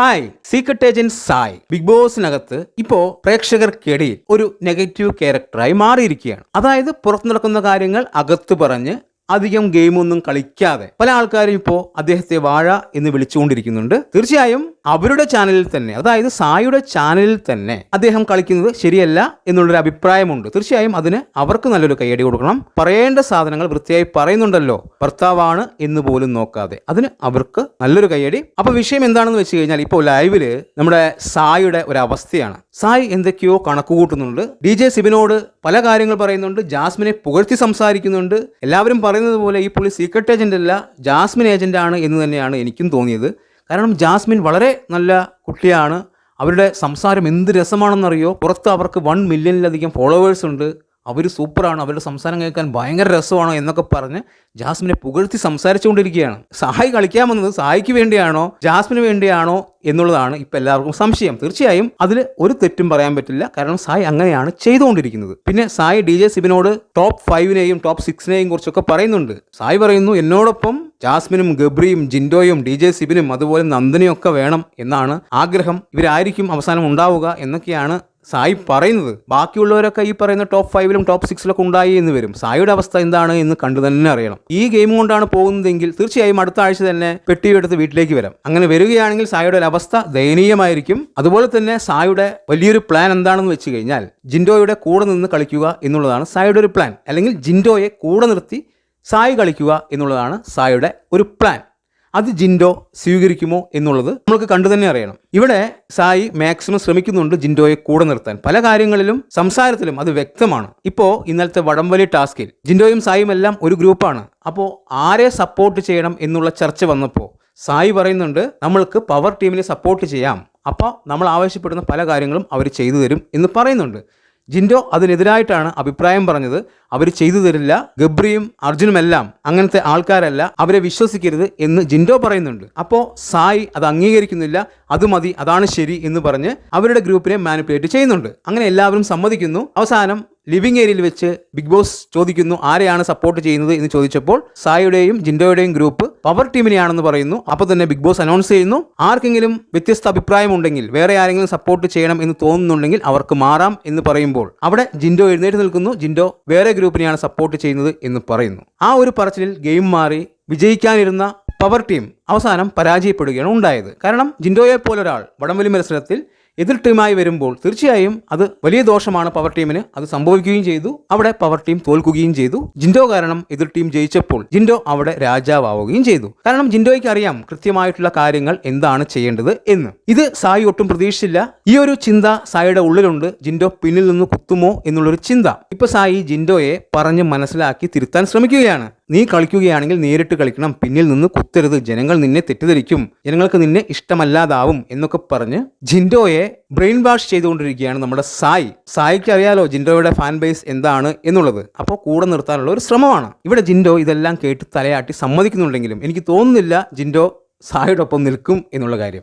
Hi secret agent Sai big ബോസിനകത്ത് ഇപ്പോ പ്രേക്ഷകർക്കിടയിൽ ഒരു negative ക്യാരക്ടറായി മാറിയിരിക്കുകയാണ്. അതായത് പുറത്തു നടക്കുന്ന കാര്യങ്ങൾ അകത്ത് പറഞ്ഞ് അധികം ഗെയിമൊന്നും കളിക്കാതെ പല ആൾക്കാരും ഇപ്പോൾ അദ്ദേഹത്തെ വാഴ എന്ന് വിളിച്ചുകൊണ്ടിരിക്കുന്നുണ്ട്. തീർച്ചയായും അവരുടെ ചാനലിൽ തന്നെ അതായത് സായുടെ ചാനലിൽ തന്നെ അദ്ദേഹം കളിക്കുന്നത് ശരിയല്ല എന്നുള്ളൊരു അഭിപ്രായമുണ്ട്. തീർച്ചയായും അതിന് അവർക്ക് നല്ലൊരു കൈയടി കൊടുക്കണം. പറയേണ്ട സാധനങ്ങൾ വൃത്തിയായി പറയുന്നുണ്ടല്ലോ ഭർത്താവാണ് എന്ന് പോലും നോക്കാതെ. അതിന് അവർക്ക് നല്ലൊരു കൈയടി. അപ്പൊ വിഷയം എന്താണെന്ന് വെച്ച് കഴിഞ്ഞാൽ ഇപ്പോൾ ലൈവിൽ നമ്മുടെ സായുടെ ഒരു അവസ്ഥയാണ് സായി എന്തൊക്കെയോ കണക്കുകൂട്ടുന്നുണ്ട്. ഡി ജെ സിബിനോട് പല കാര്യങ്ങൾ പറയുന്നുണ്ട്. ജാസ്മിനെ പുകഴ്ത്തി സംസാരിക്കുന്നുണ്ട്. എല്ലാവരും പറയുന്നത് പോലെ ഈ പുള്ളി സീക്രട്ട് ഏജന്റ് അല്ല ജാസ്മിൻ ഏജന്റ് ആണ് എന്ന് തന്നെയാണ് എനിക്കും തോന്നിയത്. കാരണം ജാസ്മിൻ വളരെ നല്ല കുട്ടിയാണ്. അവരുടെ സംസാരം എന്ത് രസമാണെന്നറിയോ? പുറത്ത് അവർക്ക് വൺ മില്യണിലധികം ഫോളോവേഴ്സ് ഉണ്ട്. അവർ സൂപ്പറാണ് അവരുടെ സംസാരം കേൾക്കാൻ ഭയങ്കര രസമാണോ എന്നൊക്കെ പറഞ്ഞ് ജാസ്മിനെ പുകഴ്ത്തി സംസാരിച്ചുകൊണ്ടിരിക്കുകയാണ്. സായി കളിക്കാൻ വന്നത് സഹായിക്ക് വേണ്ടിയാണോ ജാസ്മിന് വേണ്ടിയാണോ എന്നുള്ളതാണ് ഇപ്പം എല്ലാവർക്കും സംശയം. തീർച്ചയായും അതിൽ ഒരു തെറ്റും പറയാൻ പറ്റില്ല. കാരണം സായി അങ്ങനെയാണ് ചെയ്തുകൊണ്ടിരിക്കുന്നത്. പിന്നെ സായി ഡി ജെ സിബിനോട് ടോപ്പ് ഫൈവിനെയും ടോപ്പ് സിക്സിനെയും കുറിച്ചൊക്കെ പറയുന്നുണ്ട്. സായി പറയുന്നു എന്നോടൊപ്പം ജാസ്മിനും ഗബ്രിയും ജിൻഡോയും ഡി ജെ സിബിനും അതുപോലെ നന്ദനയും ഒക്കെ വേണം എന്നാണ് ആഗ്രഹം. ഇവരായിരിക്കും അവസാനം ഉണ്ടാവുക എന്നൊക്കെയാണ് സായി പറയുന്നത്. ബാക്കിയുള്ളവരൊക്കെ ഈ പറയുന്ന ടോപ്പ് ഫൈവിലും ടോപ്പ് സിക്സിലൊക്കെ ഉണ്ടായി എന്ന് വരും. സായിയുടെ അവസ്ഥ എന്താണ് എന്ന് കണ്ടു തന്നെ അറിയണം. ഈ ഗെയിം കൊണ്ടാണ് പോകുന്നതെങ്കിൽ തീർച്ചയായും അടുത്ത ആഴ്ച തന്നെ പെട്ടിയെടുത്ത് വീട്ടിലേക്ക് വരാം. അങ്ങനെ വരികയാണെങ്കിൽ സായിയുടെ ഒരു അവസ്ഥ ദയനീയമായിരിക്കും. അതുപോലെ തന്നെ സായിയുടെ വലിയൊരു പ്ലാൻ എന്താണെന്ന് വെച്ച് കഴിഞ്ഞാൽ ജിൻഡോയുടെ കൂടെ നിന്ന് കളിക്കുക എന്നുള്ളതാണ് സായിയുടെ ഒരു പ്ലാൻ അല്ലെങ്കിൽ ജിൻഡോയെ കൂടെ നിർത്തി സായി കളിക്കുക എന്നുള്ളതാണ് സായിയുടെ ഒരു പ്ലാൻ അത് ജിൻഡോ സ്വീകരിക്കുമോ എന്നുള്ളത് നമുക്ക് കണ്ടു തന്നെ അറിയണം. ഇവിടെ സായി മാക്സിമം ശ്രമിക്കുന്നുണ്ട് ജിൻഡോയെ കൂടെ നിർത്താൻ. പല കാര്യങ്ങളിലും സംസാരത്തിലും അത് വ്യക്തമാണ്. ഇപ്പോൾ ഇന്നലത്തെ വടംവലി ടാസ്കിൽ ജിൻഡോയും സായും എല്ലാം ഒരു ഗ്രൂപ്പാണ്. അപ്പോൾ ആരെ സപ്പോർട്ട് ചെയ്യണം എന്നുള്ള ചർച്ച വന്നപ്പോൾ സായി പറയുന്നുണ്ട് നമ്മൾക്ക് പവർ ടീമിനെ സപ്പോർട്ട് ചെയ്യാം. അപ്പോൾ നമ്മൾ ആവശ്യപ്പെടുന്ന പല കാര്യങ്ങളും അവർ ചെയ്തു തരും എന്ന് പറയുന്നുണ്ട്. ജിൻഡോ അതിനെതിരായിട്ടാണ് അഭിപ്രായം പറഞ്ഞത്. അവർ ചെയ്തു തരില്ല. ഗബ്രിയും അർജുനുമെല്ലാം അങ്ങനത്തെ ആൾക്കാരല്ല. അവരെ വിശ്വസിക്കരുത് എന്ന് ജിൻഡോ പറയുന്നുണ്ട്. അപ്പോൾ സായി അത് അംഗീകരിക്കുന്നില്ല. അത് മതി. അതാണ് ശരി എന്ന് പറഞ്ഞ് അവരുടെ ഗ്രൂപ്പിനെ മാനിപ്പുലേറ്റ് ചെയ്യുന്നുണ്ട്. അങ്ങനെ എല്ലാവരും സമ്മതിക്കുന്നു. അവസാനം ലിവിംഗ് ഏരിയയിൽ വെച്ച് ബിഗ് ബോസ് ചോദിക്കുന്നു ആരെയാണ് സപ്പോർട്ട് ചെയ്യുന്നത് എന്ന് ചോദിച്ചപ്പോൾ സായിയുടെയും ജിൻഡോയുടെയും ഗ്രൂപ്പ് പവർ ടീമിനെയാണെന്ന് പറയുന്നു. അപ്പോൾ തന്നെ ബിഗ് ബോസ് അനൗൺസ് ചെയ്യുന്നു. ആർക്കെങ്കിലും വ്യത്യസ്ത അഭിപ്രായമുണ്ടെങ്കിൽ വേറെ ആരെങ്കിലും സപ്പോർട്ട് ചെയ്യണം എന്ന് തോന്നുന്നുണ്ടെങ്കിൽ അവർക്ക് മാറാം എന്ന് പറയുമ്പോൾ അവിടെ ജിൻഡോ എഴുന്നേറ്റ് നിൽക്കുന്നു. ജിൻഡോ വേറെ ഗ്രൂപ്പിനെയാണ് സപ്പോർട്ട് ചെയ്യുന്നത് എന്ന് പറയുന്നു. ആ ഒരു പറച്ചിലിൽ ഗെയിം മാറി വിജയിക്കാനിരുന്ന പവർ ടീം അവസാനം പരാജയപ്പെടുകയാണ് ഉണ്ടായത്. കാരണം ജിൻഡോയെ പോലൊരാൾ വടംവലി മത്സരത്തിൽ എതിർ ടീമായി വരുമ്പോൾ തീർച്ചയായും അത് വലിയ ദോഷമാണ് പവർ ടീമിന് അത് സംഭവിക്കുകയും ചെയ്തു. അവിടെ പവർ ടീം തോൽക്കുകയും ചെയ്തു. ജിൻഡോ കാരണം എതിർ ടീം ജയിച്ചപ്പോൾ ജിൻഡോ അവിടെ രാജാവാവുകയും ചെയ്തു. കാരണം ജിൻഡോയ്ക്ക് അറിയാം കൃത്യമായിട്ടുള്ള കാര്യങ്ങൾ എന്താണ് ചെയ്യേണ്ടത് എന്ന്. ഇത് സായി ഒട്ടും പ്രതീക്ഷിച്ചില്ല. ഈ ഒരു ചിന്ത സായിയുടെ ഉള്ളിലുണ്ട്. ജിൻഡോ പിന്നിൽ നിന്ന് കുത്തുമോ എന്നുള്ളൊരു ചിന്ത. ഇപ്പൊ സായി ജിൻഡോയെ പറഞ്ഞ് മനസ്സിലാക്കി തിരുത്താൻ ശ്രമിക്കുകയാണ്. നീ കളിക്കുകയാണെങ്കിൽ നേരിട്ട് കളിക്കണം. പിന്നിൽ നിന്ന് കുത്തരുത്. ജനങ്ങൾ നിന്നെ തെറ്റിദ്ധരിക്കും. ജനങ്ങൾക്ക് നിന്നെ ഇഷ്ടമല്ലാതാവും എന്നൊക്കെ പറഞ്ഞ് ജിൻഡോയെ ബ്രെയിൻ വാഷ് ചെയ്തുകൊണ്ടിരിക്കുകയാണ് നമ്മുടെ സായി. സായിക്ക് അറിയാലോ ജിൻഡോയുടെ ഫാൻ ബേസ് എന്താണ് എന്നുള്ളത്. അപ്പോൾ കൂടെ നിർത്താനുള്ള ഒരു ശ്രമമാണ്. ഇവിടെ ജിൻഡോ ഇതെല്ലാം കേട്ട് തലയാട്ടി സമ്മതിക്കുന്നുണ്ടെങ്കിലും എനിക്ക് തോന്നുന്നില്ല ജിൻഡോ സായിയുടെ ഒപ്പം നിൽക്കും എന്നുള്ള കാര്യം.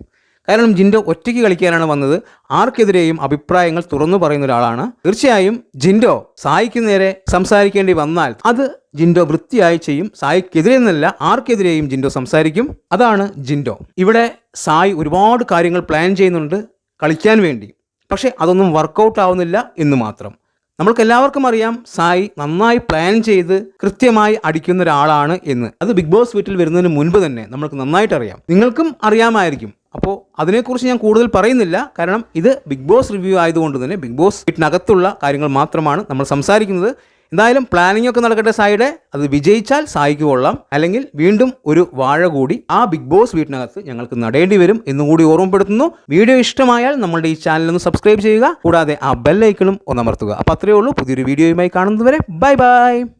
കാരണം ജിൻഡോ ഒറ്റയ്ക്ക് കളിക്കാനാണ് വന്നത്. ആർക്കെതിരെയും അഭിപ്രായങ്ങൾ തുറന്നു പറയുന്ന ഒരാളാണ്. തീർച്ചയായും ജിൻഡോ സായിക്ക് നേരെ സംസാരിക്കേണ്ടി വന്നാൽ അത് ജിൻഡോ വൃത്തിയായി ചെയ്യും. സായിക്കെതിരെ എന്നല്ല ആർക്കെതിരെയും ജിൻഡോ സംസാരിക്കും. അതാണ് ജിൻഡോ. ഇവിടെ സായി ഒരുപാട് കാര്യങ്ങൾ പ്ലാൻ ചെയ്യുന്നുണ്ട് കളിക്കാൻ വേണ്ടി. പക്ഷേ അതൊന്നും വർക്കൗട്ട് ആവുന്നില്ല എന്ന് മാത്രം. നമ്മൾക്ക് എല്ലാവർക്കും അറിയാം സായി നന്നായി പ്ലാൻ ചെയ്ത് കൃത്യമായി അടിക്കുന്ന ഒരാളാണ് എന്ന്. അത് ബിഗ് ബോസ് വീട്ടിൽ വരുന്നതിന് മുൻപ് തന്നെ നമ്മൾക്ക് നന്നായിട്ട് അറിയാം നിങ്ങൾക്കും അറിയാമായിരിക്കും. അപ്പോൾ അതിനെക്കുറിച്ച് ഞാൻ കൂടുതൽ പറയുന്നില്ല. കാരണം ഇത് ബിഗ് ബോസ് റിവ്യൂ ആയതുകൊണ്ട് തന്നെ ബിഗ് ബോസ് വീട്ടിനകത്തുള്ള കാര്യങ്ങൾ മാത്രമാണ് നമ്മൾ സംസാരിക്കുന്നത്. എന്തായാലും പ്ലാനിംഗ് ഒക്കെ നടക്കട്ടെ സായിയുടെ. അത് വിജയിച്ചാൽ സായിക്ക് കൊള്ളാം. അല്ലെങ്കിൽ വീണ്ടും ഒരു വാഴ കൂടി ആ ബിഗ് ബോസ് വീട്ടിനകത്ത് ഞങ്ങൾക്ക് നടേണ്ടി വരും എന്നുകൂടി ഓർമ്മപ്പെടുത്തുന്നു. വീഡിയോ ഇഷ്ടമായാൽ നമ്മളുടെ ഈ ചാനൽ ഒന്ന് സബ്സ്ക്രൈബ് ചെയ്യുക. കൂടാതെ ആ ബെല്ലൈക്കണും ഒന്നമർത്തുക അപ്പോൾ അത്രയേ ഉള്ളൂ. പുതിയൊരു വീഡിയോയുമായി കാണുന്നതുവരെ ബൈ ബൈ.